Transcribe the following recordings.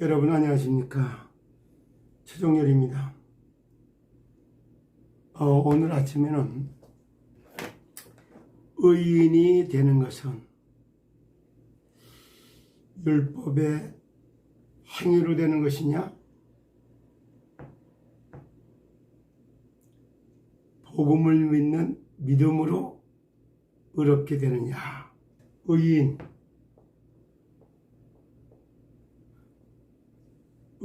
여러분 안녕하십니까? 최종열입니다. 어, 오늘 아침에는 의인이 되는 것은 율법의 행위로 되는 것이냐? 복음을 믿는 믿음으로 의롭게 되느냐? 의인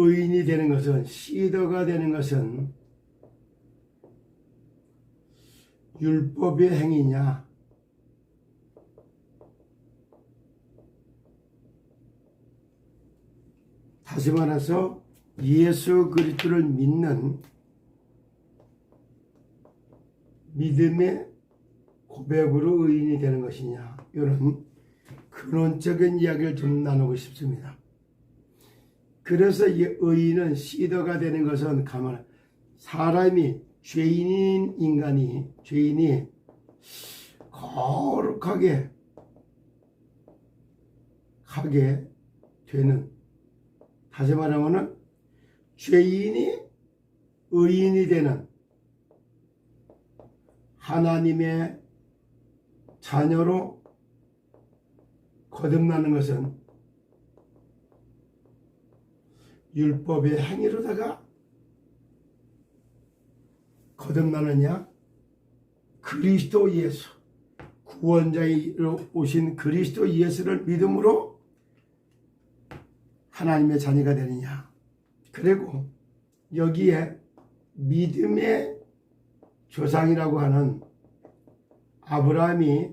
의인이 되는 것은 시더가 되는 것은 율법의 행위냐 다시 말해서 예수 그리스도를 믿는 믿음의 고백으로 의인이 되는 것이냐 이런 근원적인 이야기를 좀 나누고 싶습니다. 그래서 이 의인은 시더가 되는 것은 가만 사람이 죄인인 인간이 죄인이 거룩하게 하게 되는. 다시 말하면은 죄인이 의인이 되는 하나님의 자녀로 거듭나는 것은 율법의 행위로다가 거듭나느냐? 그리스도 예수, 구원자로 오신 그리스도 예수를 믿음으로 하나님의 자녀가 되느냐? 그리고 여기에 믿음의 조상이라고 하는 아브라함이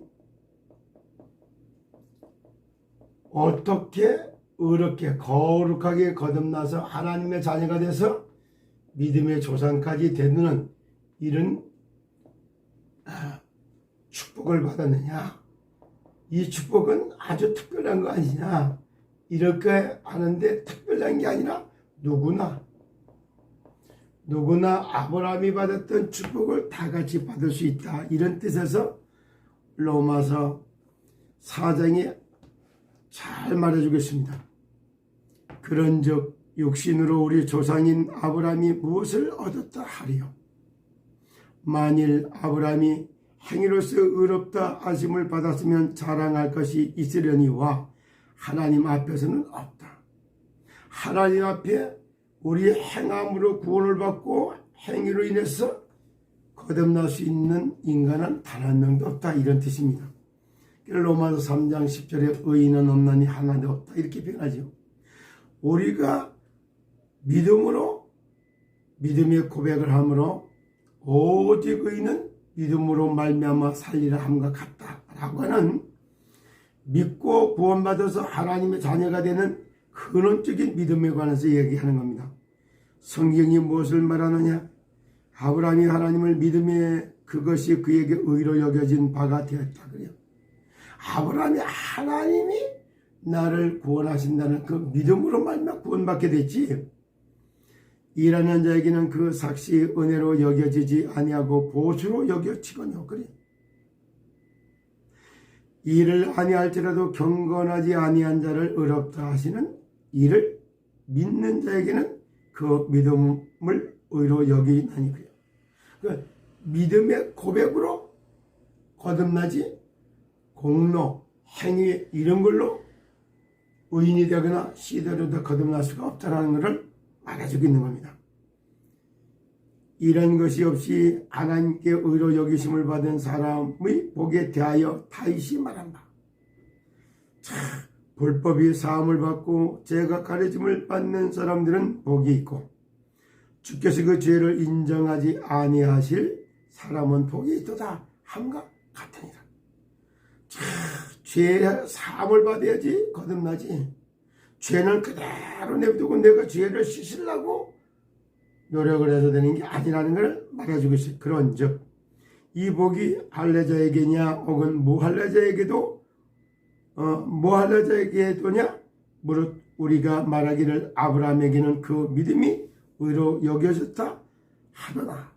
어떻게 의롭게 거룩하게 거듭나서 하나님의 자녀가 돼서 믿음의 조상까지 되는 이런 아, 축복을 받았느냐? 이 축복은 아주 특별한 거 아니냐? 이렇게 하는데 특별한 게 아니라 누구나 누구나 아브라함이 받았던 축복을 다 같이 받을 수 있다. 이런 뜻에서 로마서 4장에 잘 말해주겠습니다. 그런즉 육신으로 우리 조상인 아브라함이 무엇을 얻었다 하리요? 만일 아브라함이 행위로서 의롭다 하심을 받았으면 자랑할 것이 있으려니와 하나님 앞에서는 없다. 하나님 앞에 우리의 행함으로 구원을 받고 행위로 인해서 거듭날 수 있는 인간은 단 한 명도 없다 이런 뜻입니다. 로마서 3장 10절에 의인은 없나니 하나도 없다 이렇게 표현하죠. 우리가 믿음으로 믿음의 고백을 함으로 오직 의인은 믿음으로 말미암아 살리라 함과 같다라고 하는 믿고 구원받아서 하나님의 자녀가 되는 근원적인 믿음에 관해서 얘기하는 겁니다. 성경이 무엇을 말하느냐? 아브라함이 하나님을 믿음에 그것이 그에게 의로 여겨진 바가 되었다 그래요. 아브라함이 하나님이 나를 구원하신다는 그 믿음으로 말미암아 구원받게 됐지. 일하는 자에게는 그 삭시 은혜로 여겨지지 아니하고 보수로 여겨지거니와 그래. 일을 아니할지라도 경건하지 아니한 자를 의롭다 하시는 이를 믿는 자에게는 그 믿음을 의로 여기나니 그래요. 그 믿음의 고백으로 거듭나지 공로, 행위 이런 걸로 의인이 되거나 시대로도 거듭날 수가 없다는 것을 말해주고 있는 겁니다. 이런 것이 없이 하나님께 의로 여기심을 받은 사람의 복에 대하여 다시 말한다. 참, 불법이 사함을 받고 죄가 가려짐을 받는 사람들은 복이 있고 주께서 그 죄를 인정하지 아니하실 사람은 복이 있도다 함과 같으니라. 참, 죄 사함을 받아야지 거듭나지. 죄는 그대로 내두고 내가 죄를 씻으려고 노력을 해서 되는 게 아니라는 걸 말해주고 있어요. 그런 즉 이 복이 할례자에게냐 혹은 무할례자에게도 어, 무할례자에게도냐 무릇 우리가 말하기를 아브라함에게는 그 믿음이 의로 여겨졌다 하더라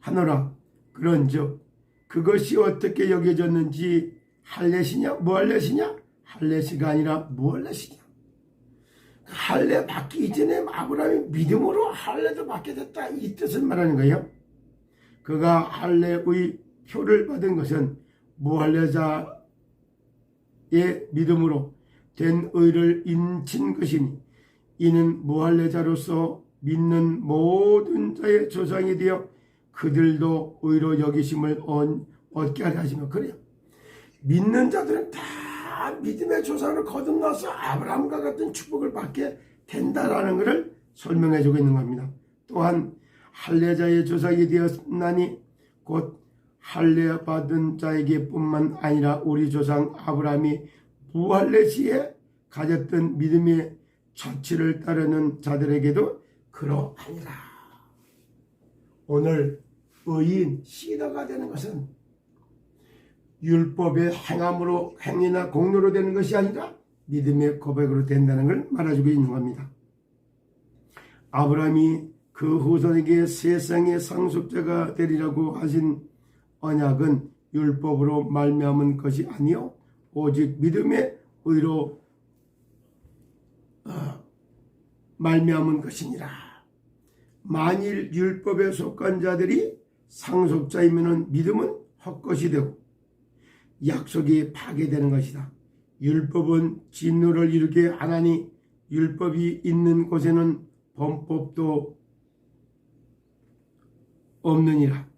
하노라 그런즉 그것이 어떻게 여겨졌는지 할례시냐 무할례시냐 할례시가 아니라 무할례시냐 할례 받기 이전에 아브라함이 믿음으로 할례도 받게 됐다 이 뜻을 말하는 거예요. 그가 할례의 표를 받은 것은 무할례자의 믿음으로 된 의를 인친 것이니 이는 무할례자로서 믿는 모든 자의 조상이 되어 그들도 의로 여기심을 얻게 하시며 그래요. 믿는 자들은 다 믿음의 조상을 거듭나서 아브라함과 같은 축복을 받게 된다라는 것을 설명해 주고 있는 겁니다. 또한 할례자의 조상이 되었나니 곧 할례 받은 자에게뿐만 아니라 우리 조상 아브라함이 부할례 시에 가졌던 믿음의 처치를 따르는 자들에게도 그러하니라. 오늘 의인 시너가 되는 것은 율법의 행함으로 행위나 공로로 되는 것이 아니라 믿음의 고백으로 된다는 걸 말해주고 있는 겁니다. 아브라함이 그 후손에게 세상의 상속자가 되리라고 하신 언약은 율법으로 말미암은 것이 아니요 오직 믿음의 의로 어, 말미암은 것이니라. 만일 율법에 속한 자들이 상속자이면 믿음은 헛것이 되고 약속이 파괴되는 것이다. 율법은 진노를 이루게 하나니 율법이 있는 곳에는 범법도 없느니라.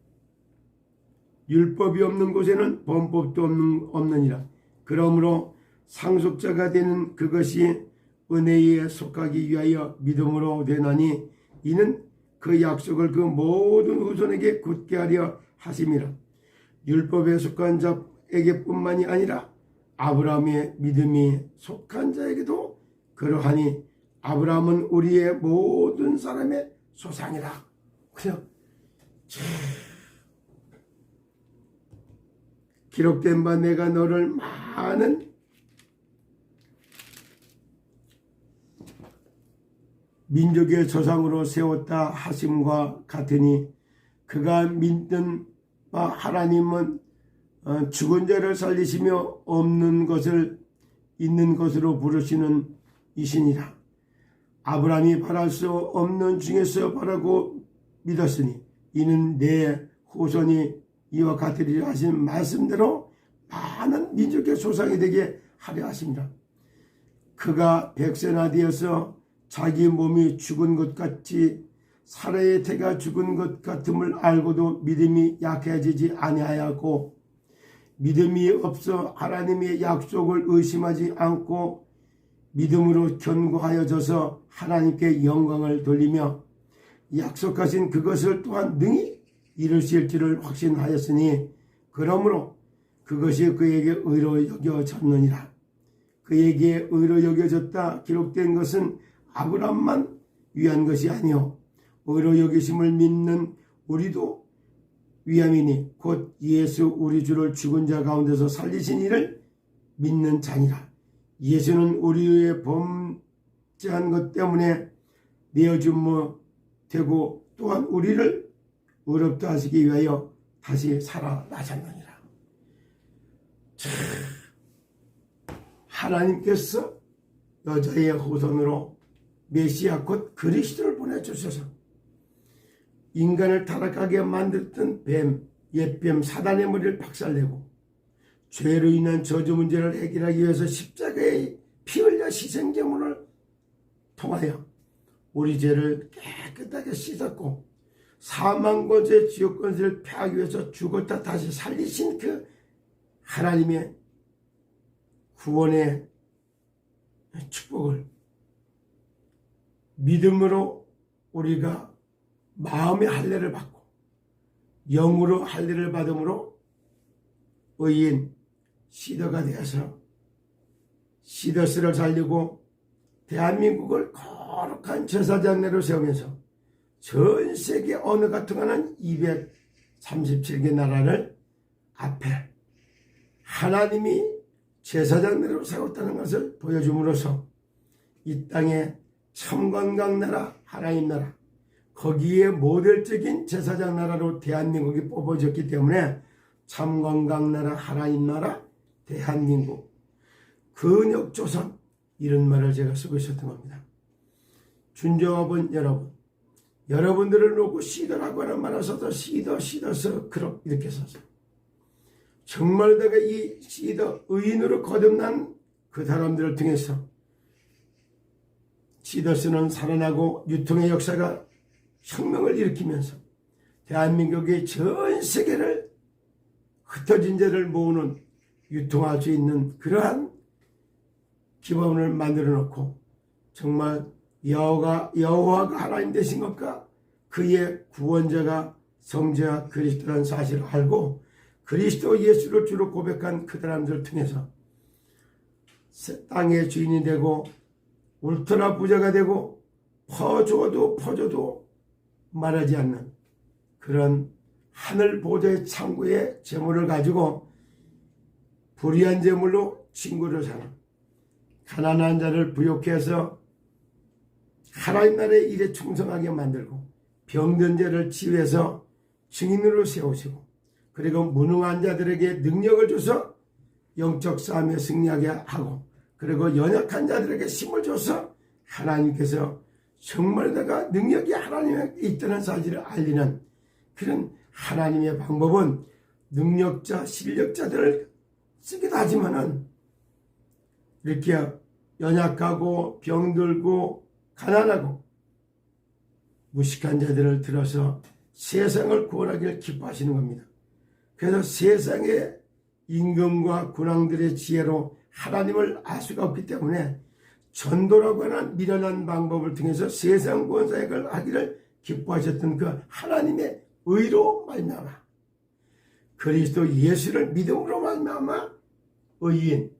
율법이 없는 곳에는 범법도 없는, 없느니라. 그러므로 상속자가 되는 그것이 은혜에 속하기 위하여 믿음으로 되나니 이는 그 약속을 그 모든 후손에게 굳게 하려 하심이라. 율법에 속한 자 에게뿐만이 아니라 아브라함의 믿음이 속한 자에게도 그러하니 아브라함은 우리의 모든 사람의 소상이라. 그냥 기록된 바 내가 너를 많은 민족의 조상으로 세웠다 하심과 같으니 그가 믿는 바 하나님은 어, 죽은 자를 살리시며 없는 것을 있는 것으로 부르시는 이신이라. 아브라함이 바랄 수 없는 중에서 바라고 믿었으니 이는 내 후손이 이와 같으리라 하신 말씀대로 많은 민족의 조상이 되게 하려 하십니다. 그가 백세나 되어서 자기 몸이 죽은 것 같이 사라의 태가 죽은 것 같음을 알고도 믿음이 약해지지 아니하였고 믿음이 없어 하나님의 약속을 의심하지 않고 믿음으로 견고하여져서 하나님께 영광을 돌리며 약속하신 그것을 또한 능히 이루실 줄을 확신하였으니 그러므로 그것이 그에게 의로 여겨졌느니라. 그에게 의로 여겨졌다 기록된 것은 아브람만 위한 것이 아니요 의로 여기심을 믿는 우리도 위함이니 곧 예수 우리 주를 죽은 자 가운데서 살리신 이를 믿는 자니라. 예수는 우리의 범죄한 것 때문에 내어줌 되고 또한 우리를 의롭다 하시기 위하여 다시 살아나셨느니라. 하나님께서 여자의 후손으로 메시아 곧 그리스도를 보내주셔서 인간을 타락하게 만들었던 뱀, 옛뱀 사단의 머리를 박살내고 죄로 인한 저주 문제를 해결하기 위해서 십자가에 피 흘려 희생제물을 통하여 우리 죄를 깨끗하게 씻었고 사망권세 지옥 권세를 폐하기 위해서 죽었다 다시 살리신 그 하나님의 구원의 축복을 믿음으로 우리가 마음의 할례를 받고 영으로 할례를 받음으로 의인 시더가 되어서 시더스를 살리고 대한민국을 거룩한 제사장내로 세우면서 전 세계 어느 같은 거는 237개 나라를 앞에 하나님이 제사장내로 세웠다는 것을 보여줌으로써 이 땅에 참건강 나라, 하나님 나라, 거기에 모델적인 제사장 나라로 대한민국이 뽑아졌기 때문에 참건강 나라, 하나님 나라, 대한민국, 근역조선 이런 말을 제가 쓰고 있었던 겁니다. 준정합은 여러분 여러분들을 놓고 시더라고 하는 말 써서 시더 시더서 그럼 이렇게 써서 정말 내가 이 시더 의인으로 거듭난 그 사람들을 통해서 시더스는 살아나고 유통의 역사가 혁명을 일으키면서 대한민국의 전 세계를 흩어진 자를 모으는 유통할 수 있는 그러한 기반을 만들어 놓고 정말 여호가 여호와가 하나님 되신 것과 그의 구원자가 성자가 그리스도라는 사실을 알고 그리스도 예수를 주로 고백한 그 사람들을 통해서 새 땅의 주인이 되고 울트라 부자가 되고 퍼줘도 퍼줘도 말하지 않는 그런 하늘 보좌의 창고의 재물을 가지고 불의한 재물로 친구를 사는 가난한 자를 부욕해서 하나님 나라의 일에 충성하게 만들고 병든 자를 치유해서 증인으로 세우시고 그리고 무능한 자들에게 능력을 줘서 영적 싸움에 승리하게 하고 그리고 연약한 자들에게 힘을 줘서 하나님께서 정말 내가 능력이 하나님에 있다는 사실을 알리는 그런 하나님의 방법은 능력자, 실력자들을 쓰기도 하지만은 이렇게 연약하고 병들고 가난하고 무식한 자들을 들어서 세상을 구원하기를 기뻐하시는 겁니다. 그래서 세상의 임금과 군왕들의 지혜로 하나님을 알 수가 없기 때문에 전도라고 하는 미련한 방법을 통해서 세상 구원 사역을 하기를 기뻐하셨던 그 하나님의 의로 말미암아 그리스도 예수를 믿음으로 말미암아 의인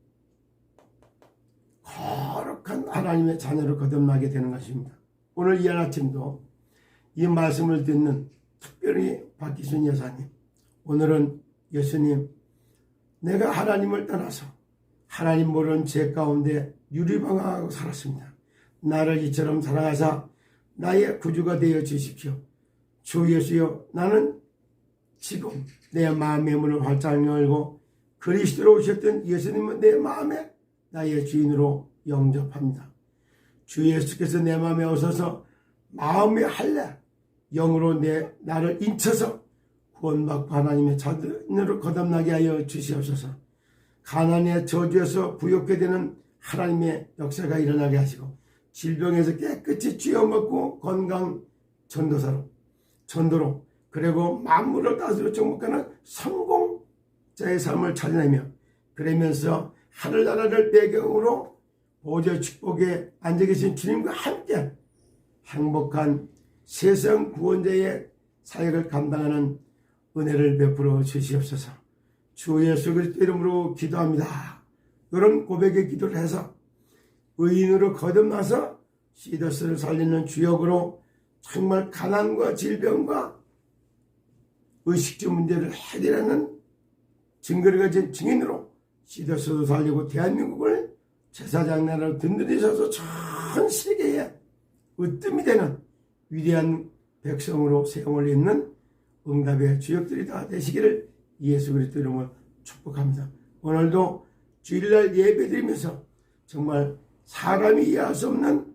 거룩한 하나님의 자녀로 거듭나게 되는 것입니다. 오늘 이 아침도 이 말씀을 듣는 특별히 박기순 여사님 오늘은 예수님 내가 하나님을 떠나서 하나님 모르는 죄 가운데 유리방황하고 살았습니다. 나를 이처럼 사랑하사 나의 구주가 되어 주십시오. 주 예수여 나는 지금 내 마음의 문을 활짝 열고 그리스도로 오셨던 예수님은 내 마음에 나의 주인으로 영접합니다. 주 예수께서 내 마음에 오셔서 마음의 할례 영으로 내 나를 인쳐서 구원받고 하나님의 자녀로 거듭나게 하여 주시옵소서. 가난의 저주에서 부욕게 되는 하나님의 역사가 일어나게 하시고 질병에서 깨끗이 쥐어먹고 건강 전도사로 전도로 그리고 만물을 다스려 정복하는 성공자의 삶을 찾아내며 그러면서 하늘나라를 배경으로 보좌 축복에 앉아 계신 주님과 함께 행복한 세상 구원자의 사역을 감당하는 은혜를 베풀어 주시옵소서. 주 예수 그리스도 이름으로 기도합니다. 이런 고백의 기도를 해서 의인으로 거듭나서 시더스를 살리는 주역으로 정말 가난과 질병과 의식주 문제를 해결하는 증거를 가진 증인으로 시더스도 살리고 대한민국을 제사장 나라로 든든히 서서 전 세계에 으뜸이 되는 위대한 백성으로 세움을 잇는 응답의 주역들이 다 되시기를 예수 그리스도 이름으로 축복합니다. 오늘도 주일날 예배드리면서 정말 사람이 이해할 수 없는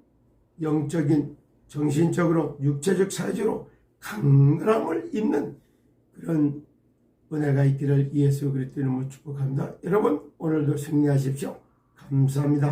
영적인 정신적으로 육체적 사회적으로 강건함을 입는 그런 은혜가 있기를 예수 그리스도 이름으로 축복합니다. 여러분 오늘도 승리하십시오. 감사합니다.